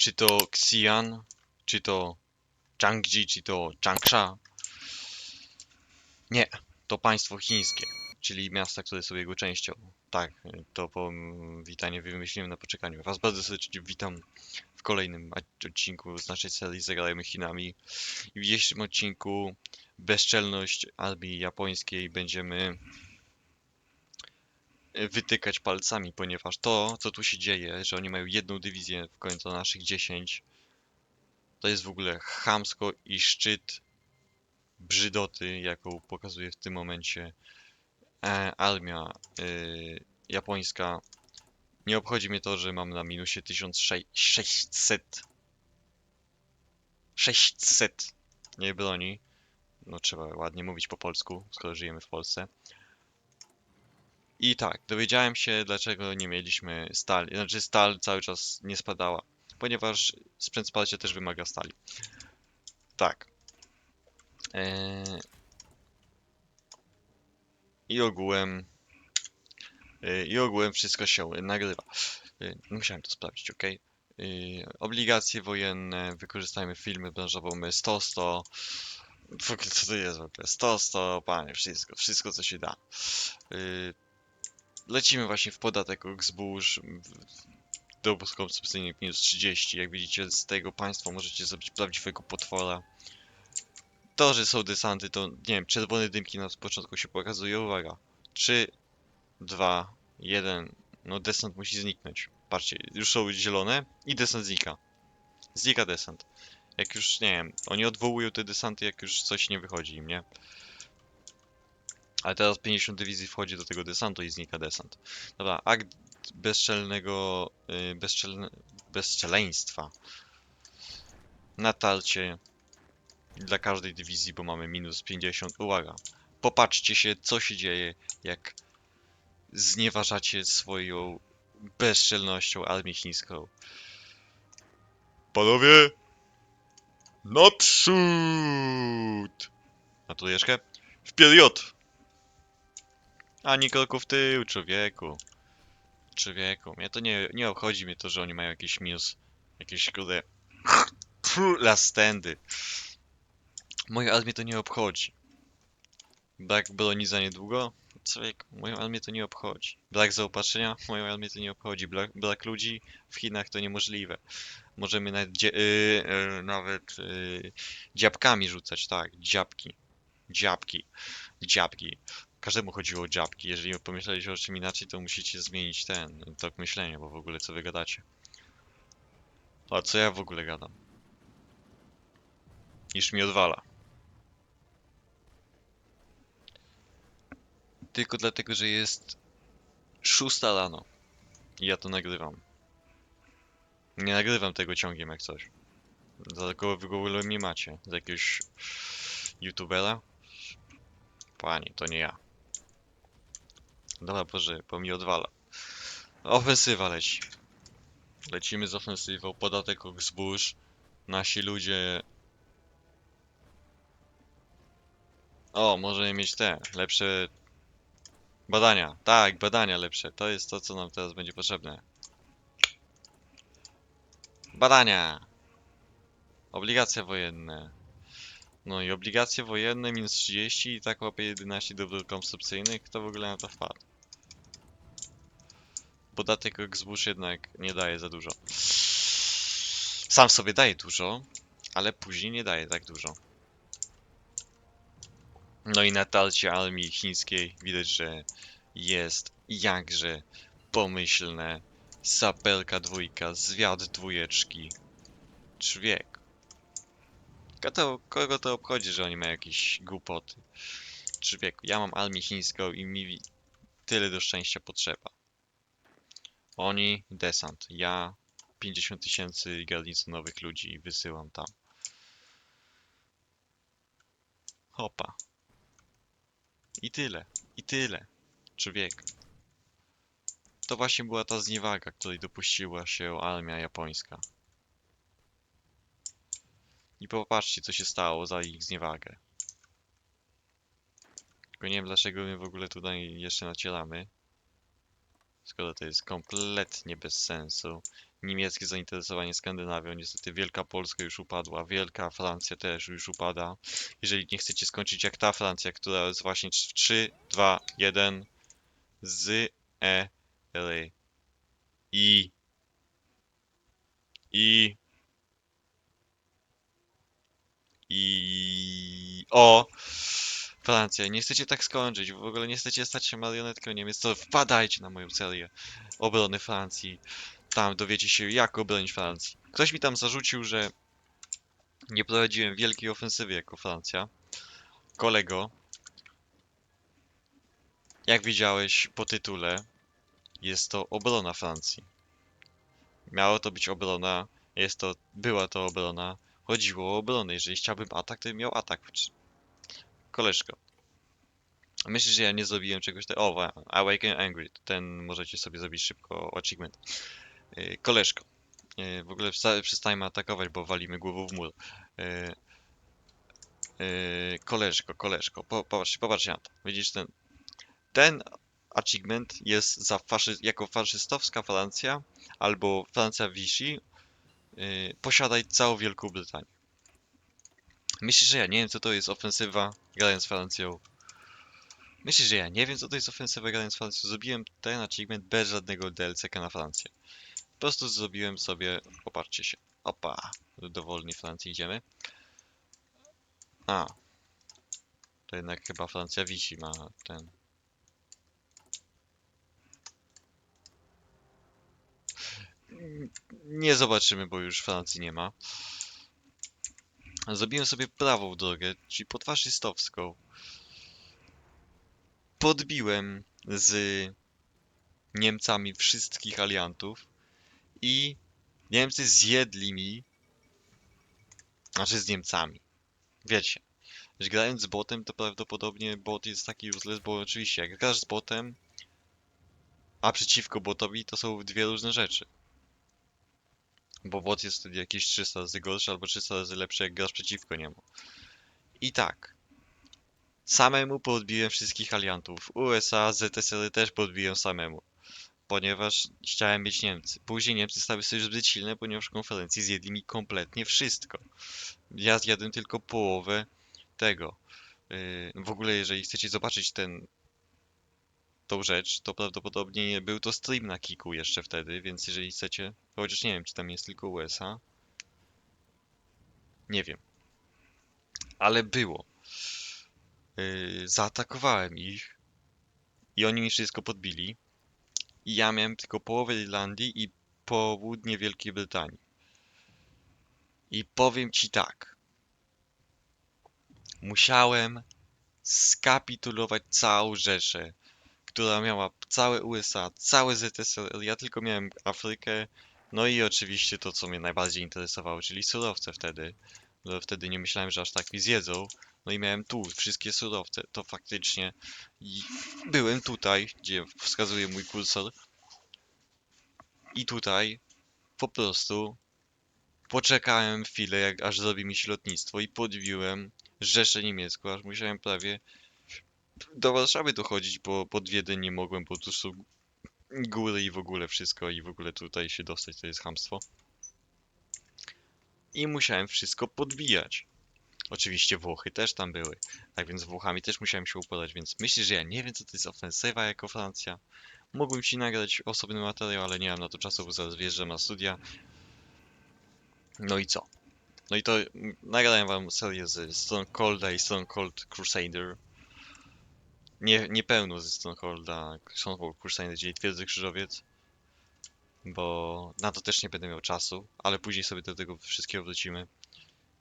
czy to Xi'an, czy to Changji, czy to Changsha. Nie, to państwo chińskie, czyli miasta, które są jego częścią. Tak, to powitanie wymyśliłem na poczekaniu. Was bardzo serdecznie witam w kolejnym odcinku z naszej serii Zagrajmy Chinami. I w dzisiejszym odcinku bezczelność armii japońskiej będziemy wytykać palcami, ponieważ to, co tu się dzieje, że oni mają jedną dywizję w końcu naszych 10, to jest w ogóle chamsko i szczyt brzydoty, jaką pokazuje w tym momencie e, armia e, japońska. Nie obchodzi mnie to, że mam na minusie 1600 600 nie broni. No trzeba ładnie mówić po polsku, skoro żyjemy w Polsce. I tak, dowiedziałem się, dlaczego nie mieliśmy stali. Znaczy, stal cały czas nie spadała, ponieważ sprzęt wsparcia też wymaga stali. Tak. Eee... I ogółem. Eee, I ogółem wszystko się nagrywa. Eee, Musiałem to sprawdzić, ok? Obligacje wojenne, wykorzystajmy filmy branżową 100-100. W ogóle co to jest w ogóle? 100-100, panie, wszystko, wszystko co się da. Lecimy właśnie w podatek od zbóż. Do konsumpcyjnych minus 30. Jak widzicie, z tego państwa możecie zrobić prawdziwego potwora. To, że są desanty, to nie wiem, czerwone dymki na początku się pokazują. Uwaga. 3, 2, 1. No, desant musi zniknąć. Patrzcie, już są zielone i desant znika. Znika desant. Jak już, nie wiem, oni odwołują te desanty, jak już coś nie wychodzi im, nie? Ale teraz 50 dywizji wchodzi do tego desantu i znika desant. Dobra, akt bezczelnego, yy, bezczelne, bezczeleństwa. Natarcie dla każdej dywizji, bo mamy minus 50. Uwaga, popatrzcie się, co się dzieje, jak znieważacie swoją bezczelnością armię chińską. Panowie! Naprzód! Na trójeczkę? Wpierdziot! Ani kroku w tył, człowieku. Człowieku, mnie to nie, nie obchodzi mnie to, że oni mają jakiś minus, jakieś kurde... Lastendy. Moje armię to nie obchodzi. Brak broni za niedługo? Człowiek, moją armię to nie obchodzi. Brak zaopatrzenia? Moją armię to nie obchodzi. Brak, brak ludzi? W Chinach to niemożliwe. Możemy nawet, yy, yy, nawet yy, dziabkami rzucać, tak, dziabki. Dziabki. Dziabki. Każdemu chodziło o dziabki. Jeżeli pomyśleliście o czym inaczej, to musicie zmienić ten tok myślenia, bo w ogóle co wy gadacie. A co ja w ogóle gadam? Niż mi odwala. Tylko dlatego, że jest szósta rano. I ja to nagrywam. Nie nagrywam tego ciągiem jak coś. Wy w ogóle mnie macie? Za jakiegoś youtubera? Panie, to nie ja. Dobra, proszę, bo mi odwala. Ofensywa leci. Lecimy z ofensywą, podatek od zbóż. Nasi ludzie... O, możemy mieć te, lepsze badania. Tak, badania lepsze. To jest to, co nam teraz będzie potrzebne. Badania! Obligacje wojenne. No i obligacje wojenne minus 30 i tak łapie 11 dóbr konsumpcyjnych. Kto w ogóle na to wpadł? Podatek od zbóż jednak nie daje za dużo. Sam sobie daje dużo, ale później nie daje tak dużo. No i na talcie armii chińskiej widać, że jest jakże pomyślne. Sapelka dwójka, zwiad dwójeczki. Człowiek. Kogo kogo to obchodzi, że oni mają jakieś głupoty? Człowieku, ja mam armię chińską i mi tyle do szczęścia potrzeba. Oni desant, ja 50 tysięcy garnizonowych ludzi wysyłam tam. Hopa. I tyle, i tyle. Człowiek. To właśnie była ta zniewaga, której dopuściła się armia japońska. I popatrzcie, co się stało za ich zniewagę. Tylko nie wiem, dlaczego my w ogóle tutaj jeszcze nacieramy. Skoro to jest kompletnie bez sensu. niemieckie zainteresowanie Skandynawią. Niestety Wielka Polska już upadła, Wielka Francja też już upada. Jeżeli nie chcecie skończyć jak ta Francja, która jest właśnie w 3, 2, 1 z e r i i i o Francja, nie chcecie tak skończyć, w ogóle nie chcecie stać się marionetką Niemiec, to wpadajcie na moją serię obrony Francji. Tam dowiecie się, jak obronić Francji. Ktoś mi tam zarzucił, że nie prowadziłem wielkiej ofensywy jako Francja. Kolego, jak widziałeś po tytule, jest to obrona Francji. Miało to być obrona, jest to, była to obrona. Chodziło o obronę. Jeżeli chciałbym atak, to bym miał atak. Koleżko. Myślisz, że ja nie zrobiłem czegoś takiego? O, wa- Awaken Angry. Ten możecie sobie zrobić szybko achievement. Yy, Koleżko. Yy, W ogóle przestańmy atakować, bo walimy głową w mur. Yy, Koleżko, koleżko. Po, popatrz, popatrz na to. Widzisz ten... Ten achievement jest za faszy, jako faszystowska Francja albo Francja Vichy posiadaj całą Wielką Brytanię. Myślisz, że ja nie wiem, co to jest ofensywa grając Francją? Myślisz, że ja nie wiem, co to jest ofensywa grając Francją? Zrobiłem ten achievement bez żadnego DLC-ka na Francję. Po prostu zrobiłem sobie... Popatrzcie się. Opa. Do dowolnej Francji idziemy. A. To jednak chyba Francja Vichy ma ten... Nie zobaczymy, bo już Francji nie ma. Zrobiłem sobie prawą drogę, czyli podfaszystowską. Podbiłem z Niemcami wszystkich aliantów i Niemcy zjedli mi, znaczy z Niemcami. Wiecie, że grając z botem, to prawdopodobnie bot jest taki useless, bo oczywiście jak grasz z botem, a przeciwko botowi, to są dwie różne rzeczy. Bo bot jest wtedy jakieś 300 razy gorszy albo 300 razy lepszy, jak grasz przeciwko niemu. I tak. Samemu podbiłem wszystkich aliantów. USA, ZSR też podbiłem samemu. Ponieważ chciałem mieć Niemcy. Później Niemcy stały się zbyt silne, ponieważ w konferencji zjedli mi kompletnie wszystko. Ja zjadłem tylko połowę tego. Yy, w ogóle, jeżeli chcecie zobaczyć ten tą rzecz, to prawdopodobnie był to stream na Kiku jeszcze wtedy, więc jeżeli chcecie, chociaż nie wiem, czy tam jest tylko USA. Nie wiem. Ale było. Yy, zaatakowałem ich i oni mi wszystko podbili. I ja miałem tylko połowę Irlandii i południe Wielkiej Brytanii. I powiem ci tak. Musiałem skapitulować całą Rzeszę która miała całe USA, całe ZSRR, ja tylko miałem Afrykę, no i oczywiście to, co mnie najbardziej interesowało, czyli surowce wtedy. No wtedy nie myślałem, że aż tak mi zjedzą. No i miałem tu wszystkie surowce, to faktycznie. Byłem tutaj, gdzie wskazuje mój kursor. I tutaj po prostu poczekałem chwilę, jak aż zrobi mi się lotnictwo i podbiłem Rzeszę Niemiecką, aż musiałem prawie do Warszawy dochodzić, bo pod Wiedeń nie mogłem, bo tu są góry i w ogóle wszystko i w ogóle tutaj się dostać to jest chamstwo. I musiałem wszystko podbijać. Oczywiście Włochy też tam były, tak więc z Włochami też musiałem się uporać, więc myślisz, że ja nie wiem co to jest ofensywa jako Francja? Mógłbym ci nagrać osobny materiał, ale nie mam na to czasu, bo zaraz wjeżdżam na studia. No i co? No i to nagrałem wam serię z Stone Colda i Stone Cold Crusader nie, nie pełno ze Strongholda Stronghold Crusader, czyli Twierdzy Krzyżowiec, bo na to też nie będę miał czasu, ale później sobie do tego wszystkiego wrócimy.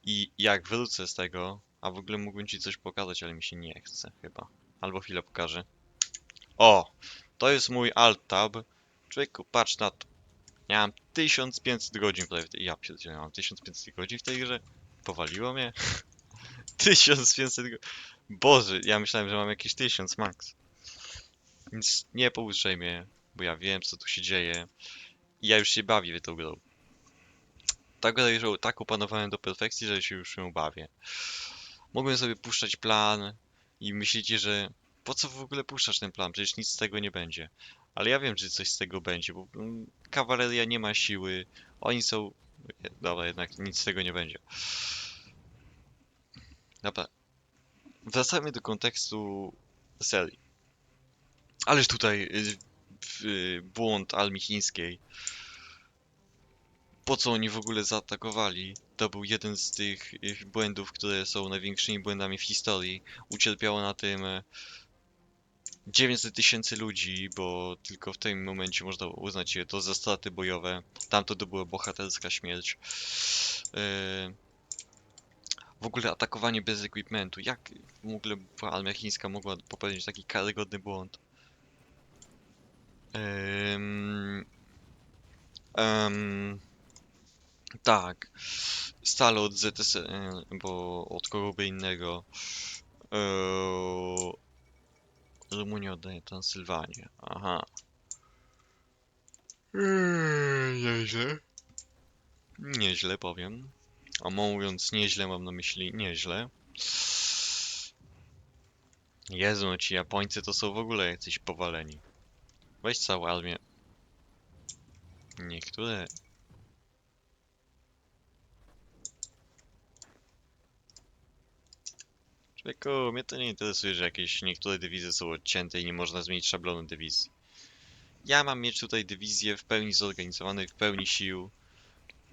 I jak wrócę z tego, a w ogóle mógłbym ci coś pokazać, ale mi się nie chce chyba. Albo chwilę pokażę. O! To jest mój alt tab. Człowieku, patrz na to. Ja mam 1500 godzin prawie. Ja pierdzielę, mam 1500 godzin w tej grze. Powaliło mnie. 1500 godzin. Boże, ja myślałem, że mam jakieś 1000 max. Więc nie pouczaj mnie, bo ja wiem, co tu się dzieje. I ja już się bawię tą grą. Tak grę już tak opanowałem do perfekcji, że się już ją bawię. Mogłem sobie puszczać plan i myślicie, że po co w ogóle puszczasz ten plan? Przecież nic z tego nie będzie. Ale ja wiem, że coś z tego będzie, bo mm, kawaleria nie ma siły. Oni są... Dobra, jednak nic z tego nie będzie. Dobra. Wracamy do kontekstu serii. Ależ tutaj y, y, błąd armii chińskiej. Po co oni w ogóle zaatakowali? To był jeden z tych błędów, które są największymi błędami w historii. Ucierpiało na tym e, 900 tysięcy ludzi, bo tylko w tym momencie można uznać je to za straty bojowe. Tamto to była bohaterska śmierć. E, W ogóle atakowanie bez equipmentu. Jak w ogóle armia chińska mogła popełnić taki karygodny błąd? Em, em, tak. Stale od ZS, e, bo od kogo innego. Eee, Rumunia oddaje Transylwanię. Aha. Eee, Nieźle. Nieźle powiem. A mówiąc nieźle mam na myśli nieźle. Jezu, no ci Japońcy to są w ogóle jacyś powaleni. Weź całą armię. Niektóre Człowieku, mnie to nie interesuje, że jakieś niektóre dywizje są odcięte i nie można zmienić szablonu dywizji. Ja mam mieć tutaj dywizję w pełni zorganizowanych, w pełni sił,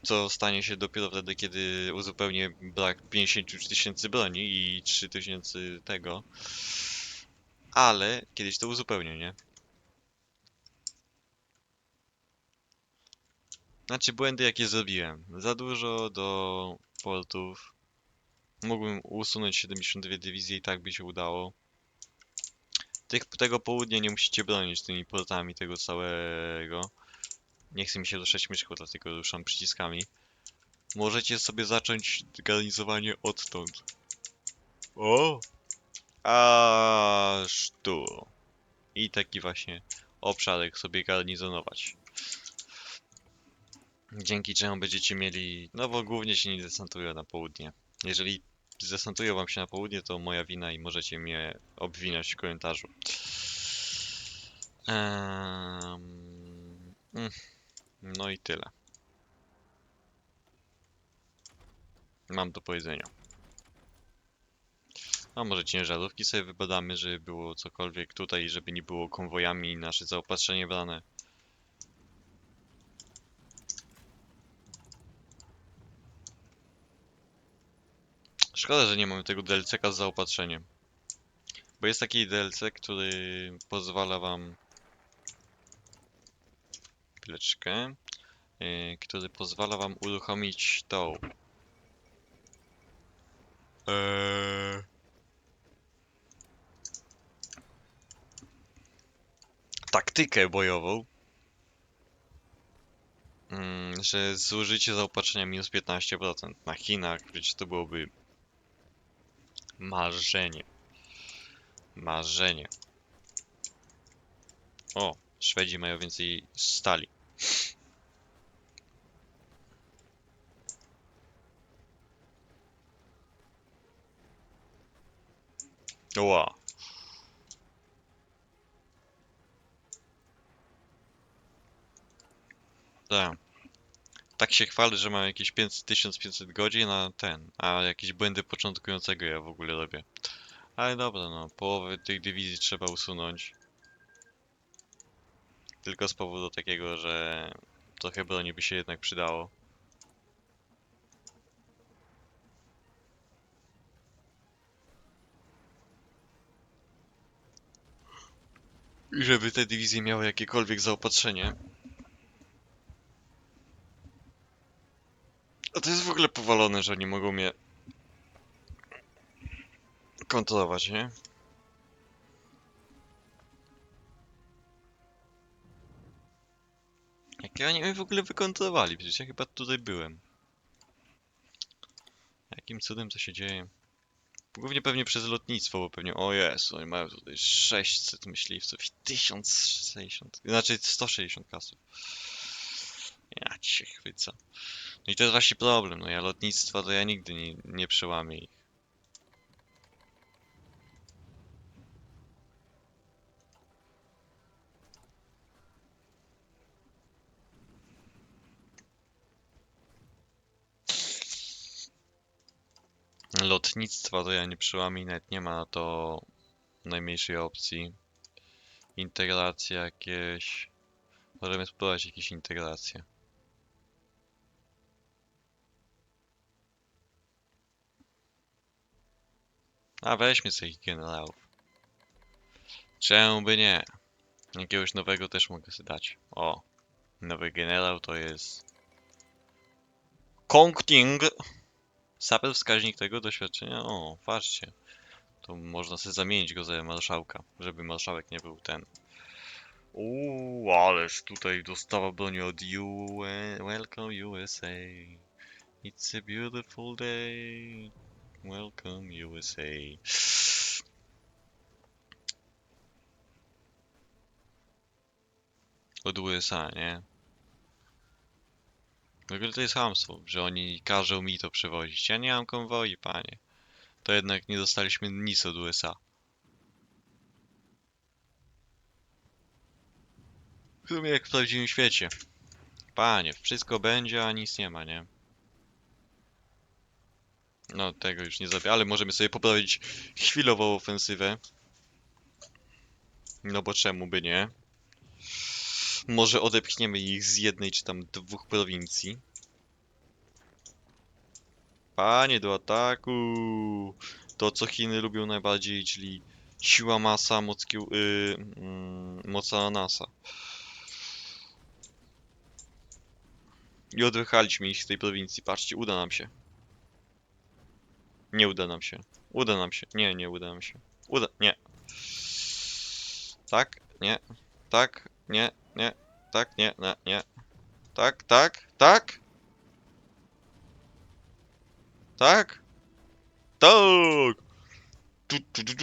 co stanie się dopiero wtedy, kiedy uzupełnię brak 50 tysięcy broni i 3000 tego. Ale kiedyś to uzupełnię, nie? Znaczy błędy jakie zrobiłem. Za dużo do portów. Mógłbym usunąć 72 dywizje i tak by się udało. Tych, tego południa nie musicie bronić tymi portami tego całego. Nie chce mi się ruszać myszką, dlatego ruszam przyciskami. Możecie sobie zacząć garnizowanie odtąd. O! Aż tu. I taki właśnie obszarek sobie garnizonować. Dzięki czemu będziecie mieli... No bo głównie się nie desantują na południe. Jeżeli zdesantują wam się na południe, to moja wina i możecie mnie obwiniać w komentarzu. Em, mm, No i tyle. Mam do powiedzenia. A może ciężarówki sobie wybadamy, żeby było cokolwiek tutaj, żeby nie było konwojami nasze zaopatrzenie brane. Szkoda, że nie mamy tego DLC-ka z zaopatrzeniem. Bo jest taki DLC, który pozwala wam... Chwileczkę. Yy, który pozwala wam uruchomić tą... Eee... Taktykę bojową. Mm, że zużycie zaopatrzenia minus 15% na Chinach, przecież to byłoby Marzenie. Marzenie. O, Szwedzi mają więcej stali. Ła. Tak. Tak się chwalę, że mam jakieś 500, 1500 godzin na ten, a jakieś błędy początkującego ja w ogóle robię. Ale dobra, no, połowę tych dywizji trzeba usunąć. Tylko z powodu takiego, że trochę broni by się jednak przydało. I żeby te dywizje miały jakiekolwiek zaopatrzenie. A to jest w ogóle powalone, że oni mogą mnie kontrolować, nie? Jak oni mnie w ogóle wykontrolowali? Przecież ja chyba tutaj byłem. Jakim cudem to się dzieje? Głównie pewnie przez lotnictwo, bo pewnie, o Jezu, oni mają tutaj 600 myśliwców i 1060, znaczy 160 kasów. Ja ci się chwycę. No i to jest właśnie problem, no ja lotnictwa to ja nigdy nie, nie przełamię ich. Lotnictwa to ja nie przełamię, nawet nie ma na to najmniejszej opcji. Integracje jakieś. Możemy spróbować jakieś integracje. A weźmy sobie generałów. Czemu by nie? Jakiegoś nowego też mogę sobie dać. O, nowy generał to jest... Kong Ting! Sapel wskaźnik tego doświadczenia. O, patrzcie. To można sobie zamienić go za marszałka, żeby marszałek nie był ten. Uuu, ależ tutaj dostawa broni od U. Welcome USA. It's a beautiful day. Welcome USA. Od USA, nie? W ogóle to jest hamstwo, że oni każą mi to przewozić. Ja nie mam konwoi, panie. To jednak nie dostaliśmy nic od USA. W sumie jak w prawdziwym świecie. Panie, wszystko będzie, a nic nie ma, nie? No, tego już nie zrobię, ale możemy sobie poprawić chwilową ofensywę. No bo czemu by nie? Może odepchniemy ich z jednej czy tam dwóch prowincji. Panie, do ataku! To, co Chiny lubią najbardziej, czyli siła, masa, moc, yy, mm, moc ananasa. I odwychaliśmy ich z tej prowincji. Patrzcie, uda nam się. Nie uda nam się. Uda nam się. Nie, nie uda nam się. Uda. Nie. Tak, nie. Tak, nie, nie. Tak, nie, nie, nie. Tak, tak, tak. Tak. Tak. Tu, tu, tu,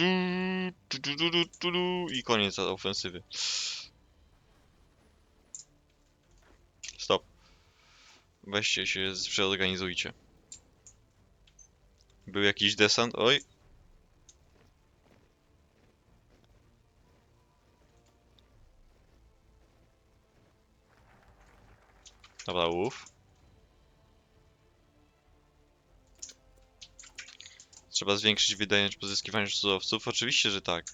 tu, tu, tu, tu. I koniec ofensywy. Stop. Weźcie się, przeorganizujcie. Był jakiś desant? Oj. Dobra, łów. Trzeba zwiększyć wydajność pozyskiwania surowców? Oczywiście, że tak.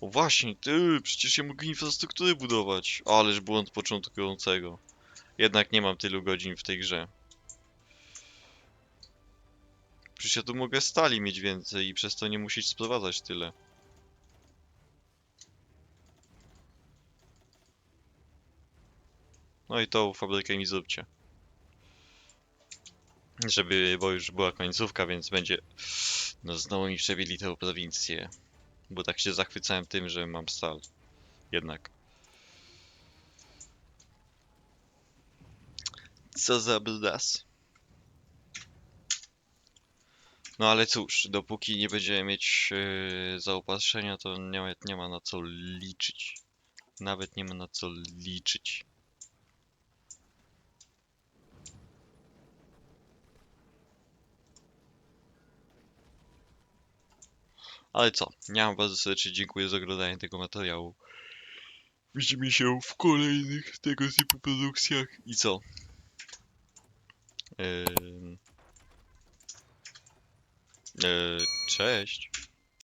O właśnie, ty, przecież ja mogę infrastruktury budować. Ależ błąd początkującego. Jednak nie mam tylu godzin w tej grze. Przecież ja tu mogę stali mieć więcej i przez to nie musieć sprowadzać tyle. No i tą fabrykę mi zróbcie. Żeby, bo już była końcówka, więc będzie... No znowu mi przebili tę prowincję. Bo tak się zachwycałem tym, że mam stal. Jednak. Co za brudas. No ale cóż, dopóki nie będziemy mieć yy, zaopatrzenia, to nawet nie ma na co liczyć. Nawet nie ma na co liczyć. Ale co, ja bardzo serdecznie dziękuję za oglądanie tego materiału. Widzimy się w kolejnych tego typu produkcjach. I co? Yy, cześć.